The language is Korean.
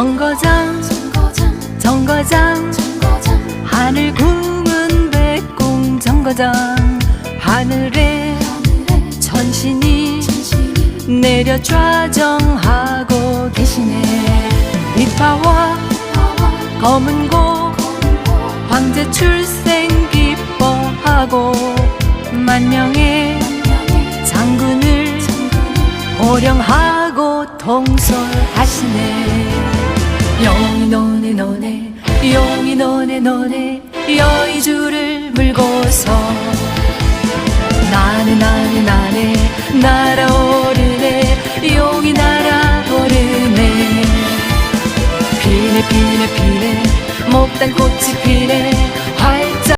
정거장 정거장 하늘 구문 백공 정거장. 하늘에 천신이 내려 좌정하고 계시네. 비파와 검은 고 황제 출생 기뻐하고 만명의 장군을 호령하고 통솔하시네 노네 여의주를 물고서 나네 나네 나네 날아오르네. 용이 날아오르네. 피네 피네 피네 못단 꽃이 피네